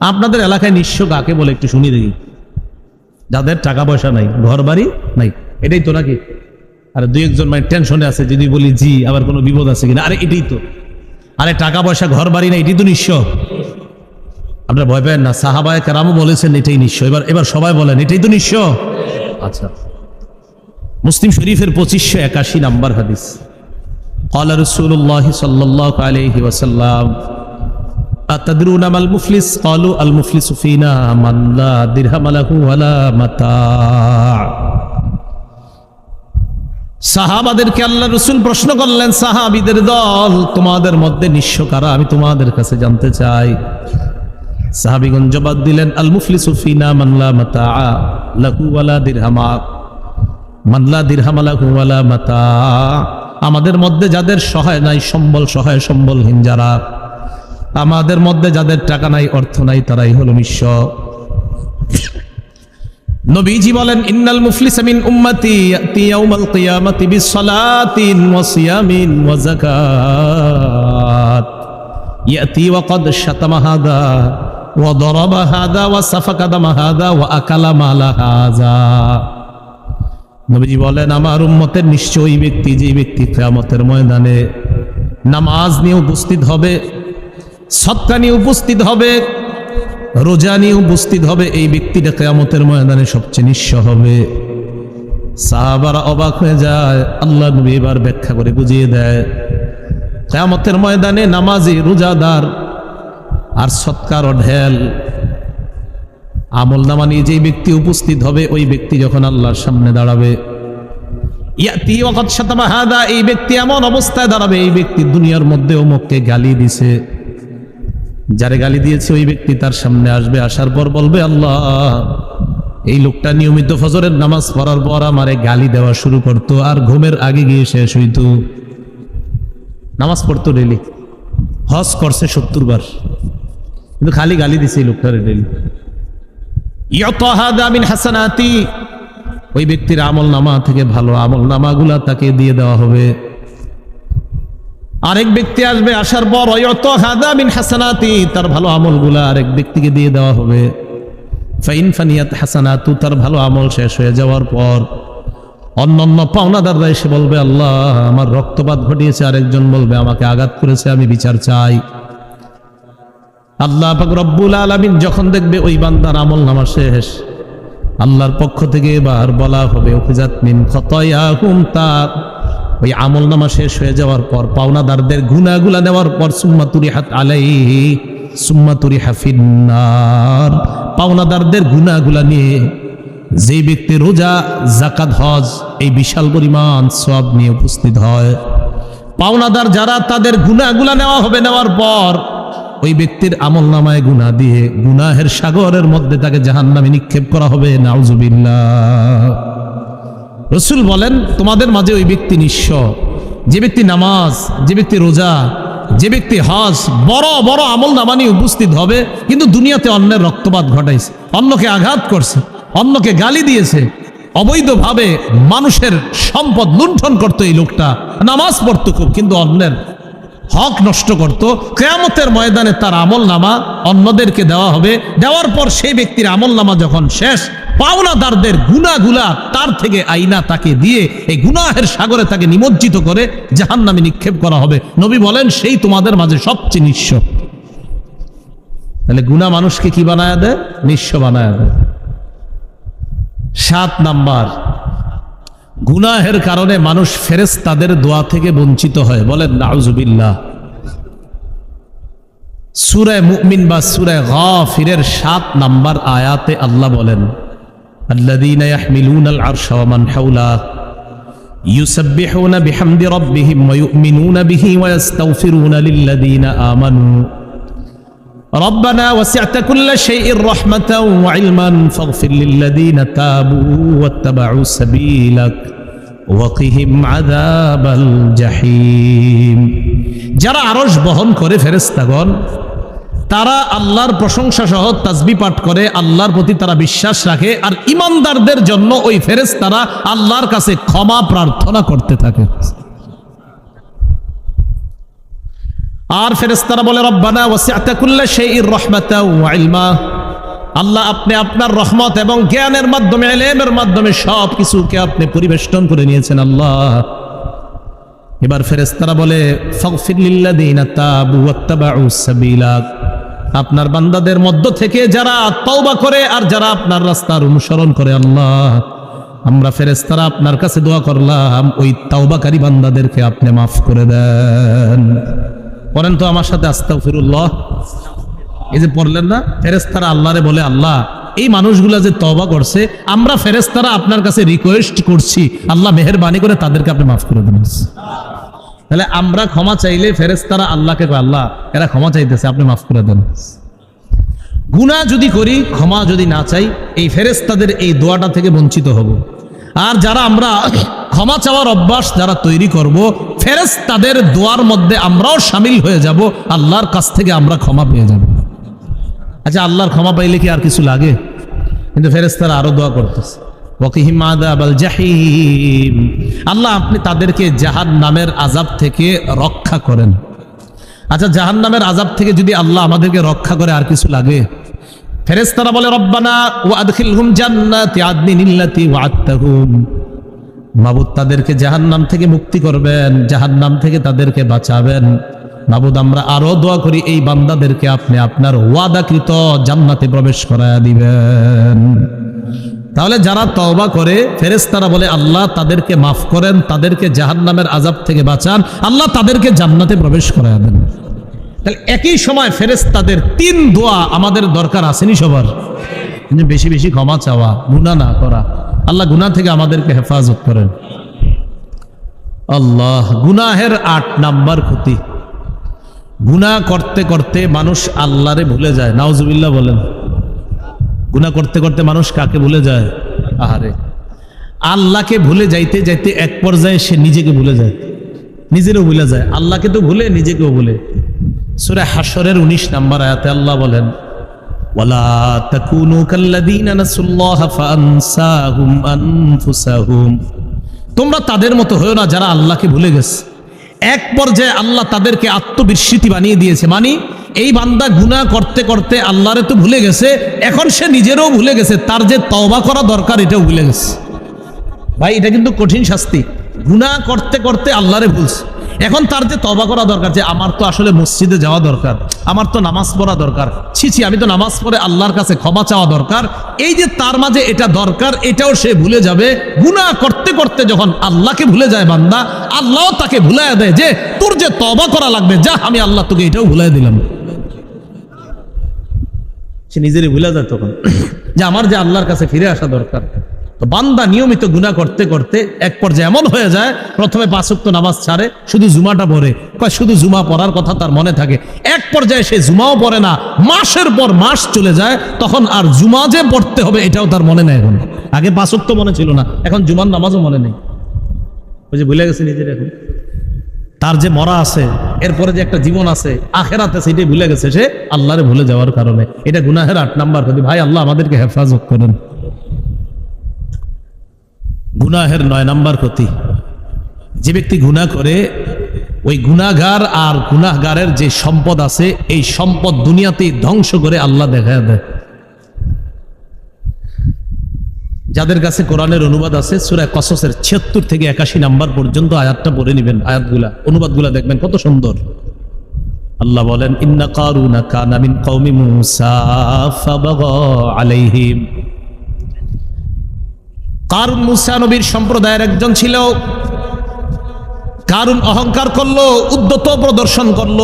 আপনাদের এলাকায় নিঃস্ব কাকে বলে একটু শুনি দেখি যাদের টাকা পয়সা নাই ঘর বাড়ি নাই এটাই তো নাকি আরে দুই একজন মানে টেনশনে আছে যদি বলি জি আবার কোনো বিপদ আছে কিনা আরে এটাই তো আরে টাকা পয়সা ঘর বাড়ি নাই এটাই তো নিঃস্ব আপনারা ভয় পেন না সাহাবায় কারামও বলেছেন এটাই নিঃস্ব এবার এবার সবাই বলেন এটাই তো নিঃস্ব আচ্ছা মুসলিম শরীফের পঁচিশশো একাশি নাম্বার হাদিস قال رسول الله صلى الله عليه وسلم আতাদরুন সাহাবাদেরকে আল্লাহ রসুল প্রশ্ন করলেন, সাহাবিদের দল তোমাদের মধ্যে নিঃস্ব কারা? আমি তোমাদের কাছে জানতে চাই। সাহাবিগণ জবাব দিলেন, আল মুফলিস ফিনা মানলা মাতা লাহু ওয়ালা দিরহামা। মানলা দিরহামা মাতা। আমাদের মধ্যে যাদের সহায় নাই, সম্বল সহায়, সম্বলহীন যারা আমাদের মধ্যে যাদের টাকা নাই, অর্থ নাই, তারাই হলো নিঃস্ব নবীজি বলেন, ইন্নাল মুফলিস মিন উম্মতি ইয়াতি ইয়াউমাল কিয়ামাতি বিসসালাতিন ওয়া সিয়ামিন ওয়া যাকাত। ইয়াতি ওয়া কদ শাতামা হাদা ওয়া দারাবা হাদা ওয়া সাফাকা দামা হাদা ওয়া আকালা মালা হাযা নবীজি বলেন, আমার উম্মতের নিশ্চয়ই ব্যক্তি, যে ব্যক্তি কিয়ামতের ময়দানে নামাজ নিয়ে উপস্থিত হবে সৎকা নিয়ে উপস্থিত হবে রোজা নিয়ে উপস্থিত হবে, এই ব্যক্তিটা কেয়ামতের ময়দানে সবচেয়ে নিঃস্ব হবে। সাহাবারা অবাক হয়ে যায়, আল্লাহ নবী এবার ব্যাখ্যা করে বুঝিয়ে দেয়, কেয়ামতের ময়দানে নামাজি, রোজাদার আর সৎকার ও ঢেল আমল নামা নিয়ে যেই ব্যক্তি উপস্থিত হবে, ওই ব্যক্তি যখন আল্লাহর সামনে দাঁড়াবে, ইয়াতি এই ব্যক্তি এমন অবস্থায় দাঁড়াবে, এই ব্যক্তি দুনিয়ার মধ্যে অমুককে গালি দিছে। যারে গালি দিয়েছে ওই ব্যক্তি তার সামনে আসবে, আসার পর বলবে, আল্লাহ, এই লোকটা নিয়মিত ফজরের নামাজ পড়ার পর আমারে গালি দেওয়া শুরু করতো আর ঘুমের আগে গিয়ে শেষ হইতো। নামাজ পড়তো ডেলি হজ করছে সত্তর বার। কিন্তু খালি গালি দিছে এই লোকটারে ডেলি ওই ব্যক্তির আমল নামা থেকে ভালো আমল নামাগুলা তাকে দিয়ে দেওয়া হবে। আরেক ব্যক্তি আসবে, আসার পর হাসানাতি, তার ভালো আমলগুলা আরেক ব্যক্তিকে দিয়ে দেওয়া হবে। ফাইন হাসানাতু, তার ভালো আমল শেষ হয়ে যাওয়ার পর অন্যান্য পাওনাদাররা এসে বলবে, আল্লাহ, আমার রক্তপাত ঘটিয়েছে, আরেকজন বলবে, আমাকে আঘাত করেছে, আমি বিচার চাই। আল্লাহ রব্বুল আলামিন যখন দেখবে ওই বান্দার আমল নামা শেষ, আল্লাহর পক্ষ থেকে এবার বলা হবে মিন খতয়াহুম তার। ওই আমল নামা শেষ হয়ে যাওয়ার পর, পাওনাদারদের গুনাগুলা নেওয়ার পর সুম্মাতুরি হাত আলাইহি সুম্মাতুরি হাফিন্নার পাওনাদারদের গুনাগুলা নিয়ে যে ব্যক্তি রোজা জাকাত হজ, এই বিশাল পরিমাণ সব নিয়ে উপস্থিত হয়। পাওনাদার যারা তাদের গুনাগুলা নেওয়া হবে, নেওয়ার পর ওই ব্যক্তির আমল নামায় গুনা দিয়ে গুনাহের সাগরের মধ্যে তাকে জাহান্নামে নিক্ষেপ করা হবে। নাউজুবিল্লাহ। রসুল বলেন, তোমাদের মাঝে ওই ব্যক্তি নিঃস্ব। যে ব্যক্তি নামাজ, যে ব্যক্তি রোজা, যে ব্যক্তি হজ, বড় বড় আমল নামানি উপস্থিত হবে, কিন্তু দুনিয়াতে অন্যের রক্তপাত ঘটাইছে, অন্যকে আঘাত করছে, অন্যকে গালি দিয়েছে। অবৈধভাবে মানুষের সম্পদ লুণ্ঠন করতো এই লোকটা। নামাজ পড়তো খুব, কিন্তু অন্যের হক নষ্ট করত, কেয়ামতের ময়দানে তার আমল নামা অন্যদেরকে দেওয়া হবে। দেওয়ার পর সেই ব্যক্তির আমল নামা যখন শেষ, পাওনাদারদের গুনাগুলা তার থেকে আইনা তাকে দিয়ে এই গুনাহের সাগরে তাকে নিমজ্জিত করে জাহান নামে নিক্ষেপ করা হবে। নবী বলেন, সেই তোমাদের মাঝে সবচেয়ে নিঃস্ব। তাহলে গুনা মানুষকে কি বানায় দেয়? নিঃস্ব বানায় দেয়। সাত নাম্বার গুনাহের কারণে মানুষ ফেরেস তাদের দোয়া থেকে বঞ্চিত হয় বলেন নাউজুবিল্লাহ সুরায় মুমিন বা সুরায় গাফিরের সাত নাম্বার আয়াতে আল্লাহ বলেন الذين يحملون العرش ومن حوله يسبحون بحمد ربهم ويؤمنون به ويستغفرون للذين آمنوا ربنا وسعت كل شيء رحمة وعلما فاغفر للذين تابوا واتبعوا سبيلك وقهم عذاب الجحيم যারা আরশ বহন করে ফেরেস্তাগণ তারা আল্লাহর প্রশংসা সহ তাজবি পাঠ করে আল্লাহর প্রতি তারা বিশ্বাস রাখে আর ইমানদারদের জন্য ওই ফেরেস তারা আল্লাহর কাছে ক্ষমা প্রার্থনা করতে থাকে আর ফেরেশতারা বলে, রব্বানা ওয়াসিআতা কুল্লা শাইইর রাহমাতাও ওয়া আল্লাহ আপনি আপনার রহমত এবং জ্ঞানের মাধ্যমে এলেমের মাধ্যমে সব কিছুকে আপনি পরিবেষ্টন করে নিয়েছেন আল্লাহ। এবার ফেরেশতারা বলে আপনার বান্দাদের মধ্য থেকে যারা তওবা করে আর যারা আপনার রাস্তার অনুসরণ করে আল্লাহ। আমরা ফেরেশতারা আপনার কাছে দোয়া করলাম, ওই তাওবাকারী বান্দাদেরকে আপনি মাফ করে দেন। পড়েন তো আমার সাথে আস্তাগফিরুল্লাহ। এই যে পড়লেন না? ফেরেস্তারা আল্লাহরে বলে, আল্লাহ, এই মানুষগুলা যে তবা করছে, আমরা ফেরেস্তারা আপনার কাছে রিকোয়েস্ট করছি। আল্লাহ মেহরবানি করে তাদেরকে আপনি মাফ করে দিন তাহলে আমরা ক্ষমা চাইলে ফেরেস্তারা আল্লাহকে আল্লাহ, এরা ক্ষমা চাইতেছে, আপনি মাফ করে দেন। গুণা যদি করি, ক্ষমা যদি না চাই, এই ফেরেস্তাদের এই দোয়াটা থেকে বঞ্চিত হব। আর যারা আমরা ক্ষমা চাওয়ার অভ্যাস যারা তৈরি করব ফেরেস তাদের দোয়ার মধ্যে আমরাও সামিল হয়ে যাব, আল্লাহর কাছ থেকে আমরা ক্ষমা পেয়ে যাব। আচ্ছা আল্লাহর ক্ষমা পাইলে কি আর কিছু লাগে? কিন্তু ফেরেস তারা আরও দোয়া করতেছে। জাহিম। আল্লাহ, আপনি তাদেরকে জাহান নামের আজাব থেকে রক্ষা করেন। আচ্ছা জাহান নামের আজাব থেকে যদি আল্লাহ আমাদেরকে রক্ষা করে আর কিছু লাগে? ফেরেস্তারা বলে, রব্বানা ও আদখিলহুম জান্নাতি আদনিন ইল্লাতি ওয়া'আদতাহুম। মাবুদ তাদেরকে জাহান্নাম থেকে মুক্তি করবেন, জাহান্নাম থেকে তাদেরকে বাঁচাবেন। মাবুদ, আমরা আরও দোয়া করি, এই বান্দাদেরকে আপনি আপনার ওয়াদাকৃত জান্নাতে প্রবেশ করায়া দিবেন। তাহলে যারা তওবা করে, ফেরেশতারা বলে, আল্লাহ তাদেরকে মাফ করেন, তাদেরকে জাহান্নামের আজাব থেকে বাঁচান, আল্লাহ তাদেরকে জান্নাতে প্রবেশ করায়া দেন। তাহলে একই সময় ফেরেশতাদের তিন দোয়া আমাদের দরকার আসেনি সবার। বেশি বেশি ক্ষমা চাওয়া, গুনাহ না করা। আল্লাহ গুনাহ থেকে আমাদেরকে হেফাজত করেন। আল্লাহ গুনাহের আট নাম্বার ক্ষতি। গুনাহ করতে করতে মানুষ আল্লাহরে ভুলে যায়। নাউজুবিল্লাহ বলেন। গুনাহ করতে করতে মানুষ কাকে ভুলে যায়? আহারে। আল্লাহকে ভুলে যাইতে যাইতে এক পর্যায়ে সে নিজেকে ভুলে যায়। নিজেরও ভুলে যায়। আল্লাহকে তো ভুলে নিজেকেও ভুলে। সুরে হাসরের উনিশ নাম্বার আয়াতে আল্লাহ বলেন, ওয়ালা তোমরা তাদের মতো হয়েও না যারা আল্লাহকে ভুলে গেছে। এক পর্যায়ে আল্লাহ তাদেরকে আত্মবিস্মৃতি বানিয়ে দিয়েছে, মানি এই বান্দা গুনাহ করতে করতে আল্লাহরে তো ভুলে গেছে, এখন সে নিজেরও ভুলে গেছে, তার যে তওবা করা দরকার এটাও ভুলে গেছে। ভাই, এটা কিন্তু কঠিন শাস্তি। গুনাহ করতে করতে আল্লাহরে ভুলছে। এখন তার যে তবা করা দরকার যে আমার তো আসলে মসজিদে যাওয়া দরকার আমার তো নামাজ পড়া দরকার ছি ছি আমি তো নামাজ পড়ে আল্লাহর কাছে ক্ষমা চাওয়া দরকার এই যে তার মাঝে এটা দরকার এটাও সে ভুলে যাবে। গুনাহ করতে করতে যখন আল্লাহকে ভুলে যায় বান্দা আল্লাহ তাকে ভুলাই দেয় যে তোর যে তবা করা লাগবে যা আমি আল্লাহ তোকে এটাও ভুলাই দিলাম। সে নিজেরই ভুলে যায় তখন। যে আমার যে আল্লাহর কাছে ফিরে আসা দরকার। তো বান্দা নিয়মিত গুনাহ করতে করতে এক পর্যায়ে এমন হয়ে যায়, প্রথমে পাঁচক্ত নামাজ ছাড়ে, শুধু জুমাটা কয়, শুধু জুমা পড়ার কথা তার মনে থাকে। এক পর্যায়ে সে জুমাও পড়ে না, মাসের পর মাস চলে যায়, তখন আর জুমা যে পড়তে হবে এটাও তার মনে নেই এখন। আগে পাঁচক্ত মনে ছিল না, এখন জুমার নামাজও মনে নেই। ওই যে ভুলে গেছে নিজের এখন। তার যে মরা আছে, এরপরে যে একটা জীবন আছে, আখেরাতে সেটাই ভুলে গেছে সে আল্লাহরে ভুলে যাওয়ার কারণে। এটা গুনাহের আট নাম্বার। ভাই, আল্লাহ আমাদেরকে হেফাজত করেন। গুনাহের নয় নাম্বার ক্ষতি। যে ব্যক্তি গুনাহ করে, ওই গুনাগার আর গুনাহগারের যে সম্পদ আছে, এই সম্পদ দুনিয়াতেই ধ্বংস করে আল্লাহ দেখা দেয়। যাদের কাছে কোরআনের অনুবাদ আছে সুরায় কসসের ছিয়াত্তর থেকে একাশি নাম্বার পর্যন্ত আয়াতটা পড়ে নেবেন, আয়াতগুলা, অনুবাদগুলা দেখবেন, কত সুন্দর। আল্লাহ বলেন, ইন্না কারুনা কানা মিন কওমি মূসা ফাবাগা আলাইহিম। কারুন মুসা নবীর সম্প্রদায়ের একজন ছিল। কারুন অহংকার করল উদ্যত প্রদর্শন করল।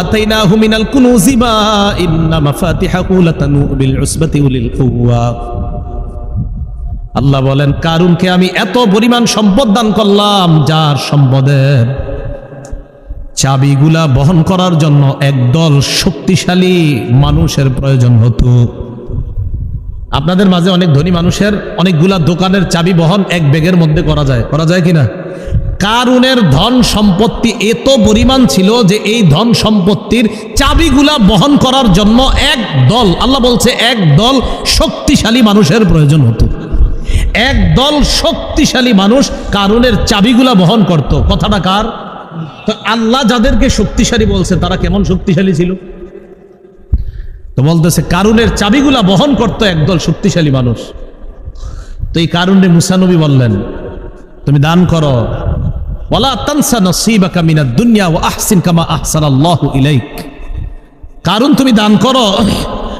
আতাইনা হুমিনাল কুনুজিমা ইন্না মাফাতিহাহু লাতানু বিল উসবাতি উলিল কুওয়া। আল্লাহ বলেন, কারুনকে আমি এত পরিমাণ সম্পদ দান করলাম, যার সম্পদের চাবিগুলা বহন করার জন্য একদল শক্তিশালী মানুষের প্রয়োজন হতো। আপনাদের মাঝে অনেক ধনী মানুষের অনেকগুলা দোকানের চাবি বহন এক ব্যাগের মধ্যে করা যায়। করা যায় কিনা? কারুনের ধন সম্পত্তি এত পরিমাণ ছিল যে এই ধন সম্পত্তির চাবিগুলা বহন করার জন্য এক দল, আল্লাহ বলছে, এক দল শক্তিশালী মানুষের প্রয়োজন হতো। এক দল শক্তিশালী মানুষ কারুনের চাবিগুলা বহন করত। কথাটা কার? তো আল্লাহ যাদেরকে শক্তিশালী বলছে, তারা কেমন শক্তিশালী ছিল? তো বলতেছে, কারুনের চাবিগুলা বহন করতো একদল শক্তিশালী মানুষ। তো এই কারণে মুসানবী বললেন, তুমি দান করো। ইলাইক। কারণ তুমি দান করো,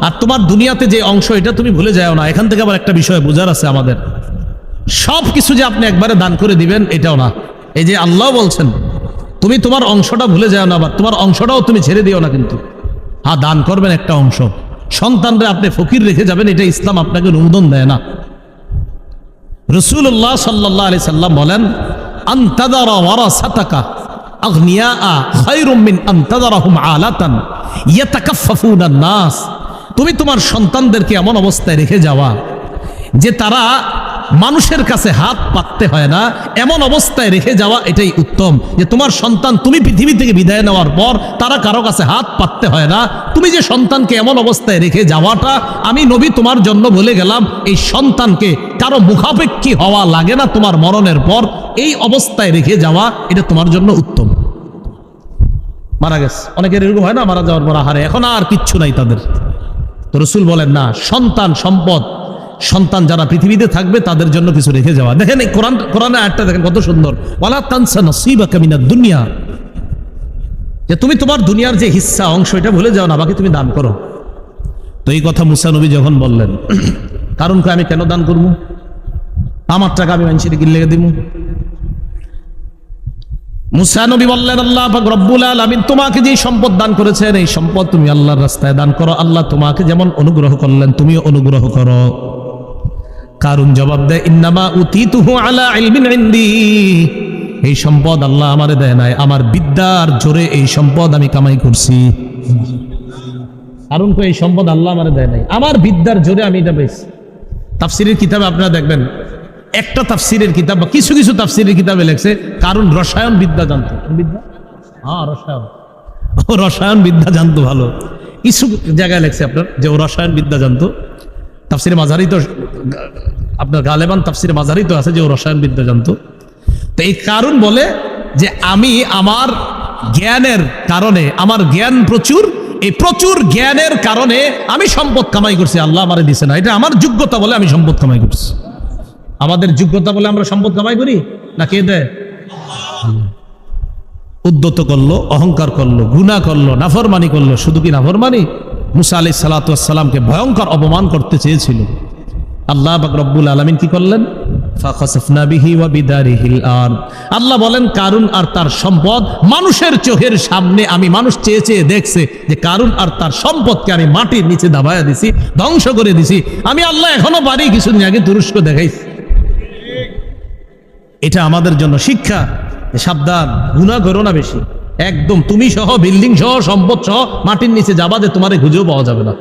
আর তোমার দুনিয়াতে যে অংশ, এটা তুমি ভুলে যাও না। এখান থেকে আবার একটা বিষয় বোঝার আছে আমাদের। সব কিছু যে আপনি একবারে দান করে দিবেন, এটাও না। এই যে আল্লাহ বলছেন, তুমি তোমার অংশটা ভুলে যাও না, আবার তোমার অংশটাও তুমি ছেড়ে দিও না কিন্তু। হ্যাঁ দান করবেন একটা অংশ। সন্তানরা আপনি ফকির রেখে যাবেন, এটা ইসলাম আপনাকে অনুমোদন দেয় না। রসুল্লাহ সাল্লাহ আলি সাল্লাম বলেন আলাতান ইয়াতাকাফফুনা নাস। তুমি তোমার সন্তানদেরকে এমন অবস্থায় রেখে যাওয়া যে তারা মানুষের কাছে হাত পাততে হয় না, এমন অবস্থায় রেখে যাওয়া এটাই উত্তম। যে তোমার সন্তান তুমি পৃথিবী থেকে বিদায় নেওয়ার পর তারা কারও কাছে হাত পাততে হয় না। তুমি যে সন্তানকে এমন অবস্থায় রেখে যাওয়াটা, আমি নবী তোমার জন্য বলে গেলাম, এই সন্তানকে কারও মুখাপেক্ষী হওয়া লাগে না তোমার মরণের পর। এই অবস্থায় রেখে যাওয়া, এটা তোমার জন্য উত্তম। মারা গেছে। অনেকের এরকম হয় না, মারা যাওয়ার পর আহারে, এখন আর কিচ্ছু নাই তাদের। তো রসুল বলেন, না, সন্তান সম্পদ সন্তান যারা পৃথিবীতে থাকবে, তাদের জন্য কিছু রেখে যাওয়া। দেখেন এই কোরআন কোরআনে আয়টা দেখেন কত সুন্দর। ওয়ালা তানসা নসিবাকা মিনাদ দুনিয়া। যে তুমি তোমার দুনিয়ার যে হিস্সা অংশ, এটা ভুলে যাও না, বাকি তুমি দান করো। তো এই কথা মুসা নবী যখন বললেন, কারণ কি আমি কেন দান করব? আমার টাকা আমি মানুষের লেগে দিব? মুসা নবী বললেন, আল্লাহ রব্বুল আলামিন তোমাকে যে সম্পদ দান করেছেন, এই সম্পদ তুমি আল্লাহর রাস্তায় দান করো। আল্লাহ তোমাকে যেমন অনুগ্রহ করলেন, তুমিও অনুগ্রহ করো। কারণ জবাব দেয়, ইন্নামা উতিতুহু আলা ইলমিন ইনদি। এই সম্পদ আল্লাহ আমারে দেয় নাই। আমার বিদ্যার জোরে এই সম্পদ আমি কামাই করছি। কারণ তো এই সম্পদ আল্লাহ আমারে দেয় নাই? আমার বিদ্যার জোরে আমি এটা পেয়েছি তাফসিরের কিতাবে আপনারা দেখবেন, একটা তাফসিরের কিতাব বা কিছু কিছু তাফসিরের কিতাবে লেখছে, কারণ রসায়ন বিদ্যা জানতো। বিদ্যা? হ্যাঁ রসায়ন। ও রসায়ন বিদ্যা জানতো ভালো। কিছু জায়গায় লেখছে আপনার যে ও রসায়ন বিদ্যা জানতো। তাফসিরে মাঝারি তো, আপনার গালেবান তাফসিরে মাঝারি তো আছে যে ও রসায়ন বিদ্যা জানতো। তো এই কারণ বলে যে আমি আমার জ্ঞানের কারণে, আমার জ্ঞান প্রচুর, এই প্রচুর জ্ঞানের কারণে আমি সম্পদ কামাই করছি, আল্লাহ আমারে দিছে না। এটা আমার যোগ্যতা বলে আমি সম্পদ কামাই করছি। আমাদের যোগ্যতা বলে আমরা সম্পদ কামাই করি? না কে দেয়? উদ্যত করল, অহংকার করল গুণা করল, নাফরমানি করল। শুধু কি নাফরমানি? মুসা আলি সালাতামকে ভয়ঙ্কর অপমান করতে চেয়েছিল। আল্লাহ রব্বুল আলমিন কি করলেন। আল্লাহ বলেন, কারুন আর তার সম্পদ মানুষের চোখের সামনে আমি মানুষ চেয়ে চেয়ে দেখছে যে কারুন আর তার সম্পদকে আমি মাটির নিচে দাবায়া দিছি, ধ্বংস করে দিছি। আমি আল্লাহ এখনও পারি কিছুদিন আগে তুরস্ক দেখাইছি। এটা আমাদের জন্য শিক্ষা। সাবধান গুণা করো না বেশি। একদম তুমি সহ বিল্ডিং সহ, সম্পদ সহ, মাটির নিচে যাবা যে তোমার খুঁজেও পাওয়া যাবে না।